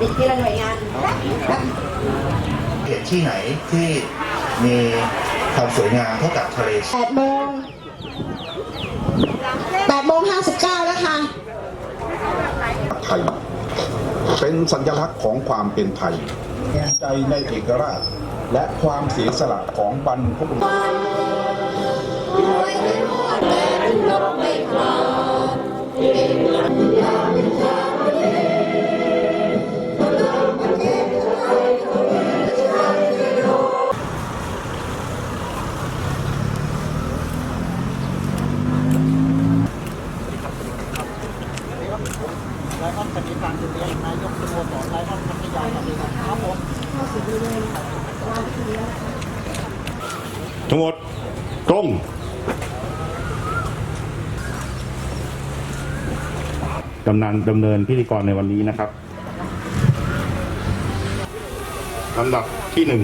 ติดทีละหน่วยงานครับเหตุที่ไหนที่มีความสวยงามเท่ากับทะเล8โมง8โมง59แล้วค่ะไทย เป็นสัญลักษณ์ของความเป็นไทยแทนใจในเอกราช และความเสียสละของบรรพบุรุษ ทั้งหมดตรงดำเนินดำเนินพิธีกรในวันนี้นะครับลำดับที่หนึ่ง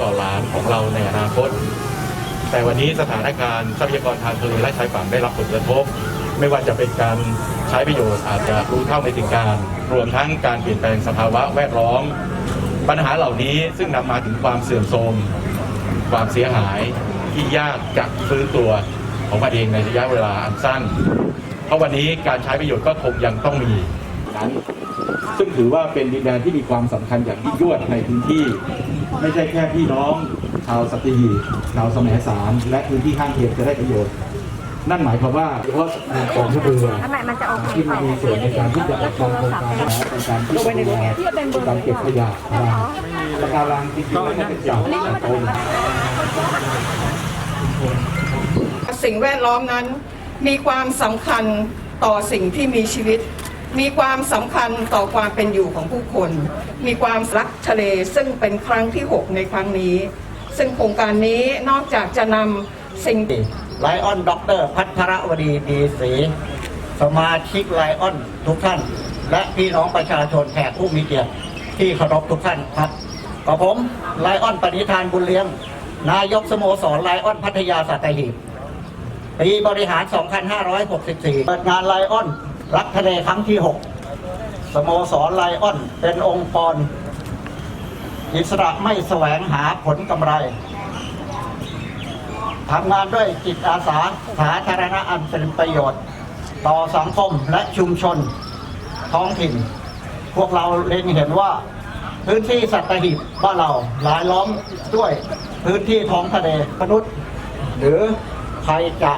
ต่อหลานของเราในอนาคต แต่วันนี้สถานการณ์ทรัพยากรทางทะเลและชายฝั่งได้รับผลกระทบ ไม่ว่าจะเป็นการใช้ประโยชน์อาจจะรู้เท่าไม่ถึงการ รวมทั้งการเปลี่ยนแปลงสภาวะแวดล้อม ปัญหาเหล่านี้ซึ่งนำมาถึงความเสื่อมโทรมความเสียหายที่ยากจะฟื้นตัวของมันเองในระยะเวลาอันสั้น เพราะวันนี้การใช้ประโยชน์ก็คงยังต้องมีนั้นซึ่งถือว่าเป็นดินแดนที่มีความสำคัญอย่างยิ่งยวดในพื้นที่ ไม่ใช่แค่พี่น้องชาวสตรีชาวแสมสาร และพื้นที่ข้างเคียงจะได้ประโยชน์ นั่นหมายความว่าเฉพาะกองทัพเรือทำไมมันจะโอเคที่มีส่วนในการที่จะออกโครงการนะในการที่จะการเก็บขยะนะปะการังจริงๆแล้วเนี่ยเป็นอย่างที่ตรงสิ่งแวดล้อมนั้น มีความสำคัญต่อสิ่งที่มีชีวิต มีความสำคัญต่อความเป็นอยู่ของผู้คน มีความรักทะเลซึ่งเป็นครั้งที่ 6 ในครั้งนี้ ซึ่งโครงการนี้นอกจากจะนำสิ่ง ไลออนด็อกเตอร์พัทรวดีดีศรีสมาชิกไลออนทุกท่าน และพี่น้องประชาชนแขกผู้มีเกียรติที่เคารพทุกท่านครับกับผมไลออนปณิธานบุญเลี้ยง นายกสโมสรไลออนพัทยาสัตหีบปีบริหาร 2564 เปิดงานไลออนรักทะเลครั้งที่ 6 สโมสรไลออนเป็นองค์กรอิสระไม่แสวงหาผลกำไร ทำงานด้วยจิตอาสาสาธารณะอันเป็นประโยชน์ ต่อสังคมและชุมชนท้องถิ่น พวกเราเล็งเห็นว่า พื้นที่สัตหีบบ้านเราหลายล้อมด้วยพื้นที่ท้องทะเลมนุษย์ หรือใครจะ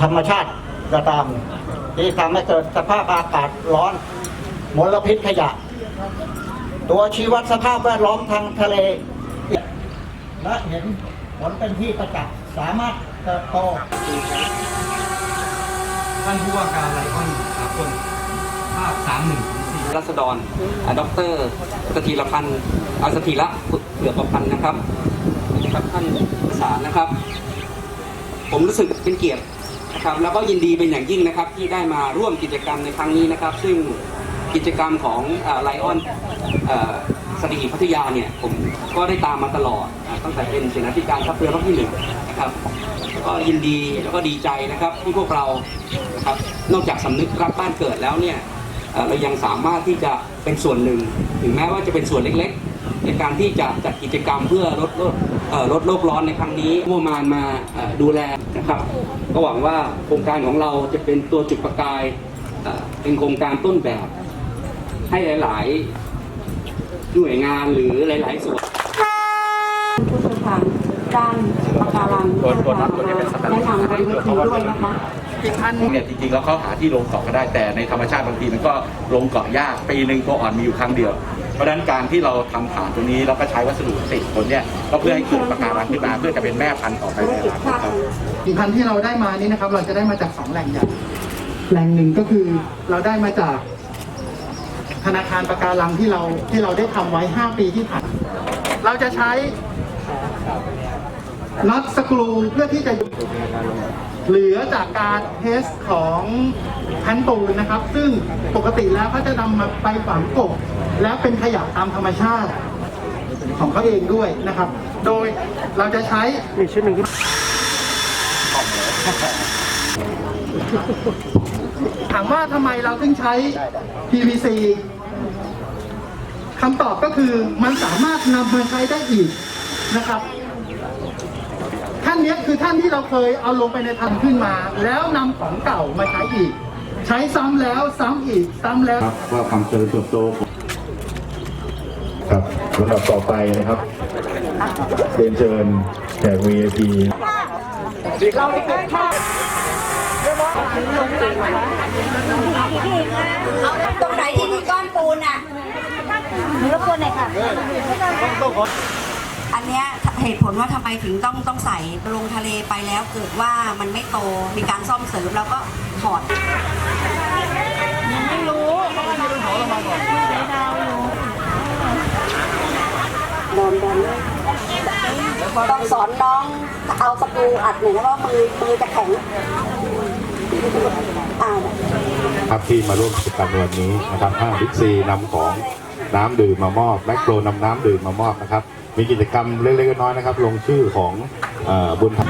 ธรรมชาติก็ตาม ที่ทำให้เกิดสภาพอากาศร้อนมลพิษขยะ ตัวชีวัดสภาพแวดล้อมทางทะเล และเห็นผลเป็นที่ประจักษ์ สามารถเติบโตท่านผู้ว่าการไลออนสากลภาคสามหนึ่งสี่รัศดรอ่าดรสถีรพันธ์อาสถีระเหลือประพันธ์นะครับนะครับท่านประสานนะครับ ผมรู้สึกเป็นเกียรตินะครับ แล้วก็ยินดีเป็นอย่างยิ่งนะครับที่ได้มาร่วมกิจกรรมในครั้งนี้นะครับ ซึ่ง กิจกรรมของไลออนสตรีพัทยาเนี่ยผมก็ได้ตามมาตลอดตั้งแต่เป็นเสนาธิการทัพเรือภาคที่หนึ่งนะครับก็ยินดีแล้วก็ดีใจนะครับที่พวกเรานะครับนอกจากสำนึกรักบ้านเกิดแล้วเนี่ยเรายังสามารถที่จะเป็นส่วนหนึ่ง ถึงแม้ว่าจะเป็นส่วนเล็กๆ ในการที่จะจัดกิจกรรมเพื่อลดโลกลดโลกร้อนในครั้งนี้งบประมาณมาดูแลนะครับก็หวังว่าโครงการของเราจะเป็นตัวจุดประกายเป็นโครงการต้นแบบ ให้หลาย ๆ หน่วยงานหรือหลาย ๆ ส่วนผู้เชี่ยวชาญด้านปะการังตัวตัวนั้นตัวนี้เป็นสแตนแนะดาร์นำดบนเวทีด้วยนะคะเนี่ยจริงๆแล้วเขาหาที่ลงเกาะก็ได้แต่ในธรรมชาติบางทีมันก็ลงเกาะยากปีหนึ่งตัวอ่อนมีอยู่ครั้งเดียว เพราะฉะนั้นการที่เราทำฐานตรงนี้แล้วก็ใช้วัสดุติดคนเนี่ยก็เพื่อให้เกิดปะการังขึ้นมาเพื่อจะเป็นแม่พันธุ์ต่อไปในอนาคตครับผลิตภัณฑ์ที่เราได้มานี่นะครับเราจะได้มาจากสองแหล่งใหญ่แหล่งหนึ่งก็คือเราได้มาจาก ธนาคารปะการังที่เราที่เราได้ทำไว้ 5 ปีที่ผ่านเราจะใช้น็อตสกรูเพื่อที่จะเหลือจากการเทสของแผ่นปูนนะครับ ซึ่งปกติแล้วเขาจะนำมาไปฝังกบ แล้วเป็นขยะตามธรรมชาติของเขาเองด้วยนะครับ โดยเราจะใช้มีชิ้นหนึ่ง ถามว่าทำไมเราถึงใช้ PVC คำตอบก็คือมันสามารถนำมาใช้ได้อีกนะครับ ท่านเนี้ยคือท่านที่เราเคยเอาลงไปในทันขึ้นมา แล้วนำของเก่ามาใช้อีก ใช้ซ้ำแล้วซ้ำอีกซ้ำแล้วครับว่าความเจริญเติบโตของครับลำดับต่อไปนะครับเรียนเชิญแขก VIP ตรงไหนที่มีก้อนปูนอะหนูรบกวนหน่อยค่ะ อันเนี้ยเหตุผลว่าทำไมถึงต้องต้องใส่ลงทะเลไปแล้วเกิดว่ามันไม่โตมีการซ่อมเสริมแล้วก็ถอดไม่รู้เพราะว่าเราขอลงมาก่อนดาวอยู่โดนโดนต้องสอนน้องเอาสกรูอัดหน่อยนะว่ามือมือจะแข็งอ่า ครับที่มาร่วมกิจกรรมในวันนี้นะครับห้างบิ๊กซีนำของน้ำดื่มมามอบแมคโครนำน้ำดื่มมามอบนะครับ มีกิจกรรมเล็กๆน้อยๆนะครับ ลงชื่อของเอ่อบุญธรรม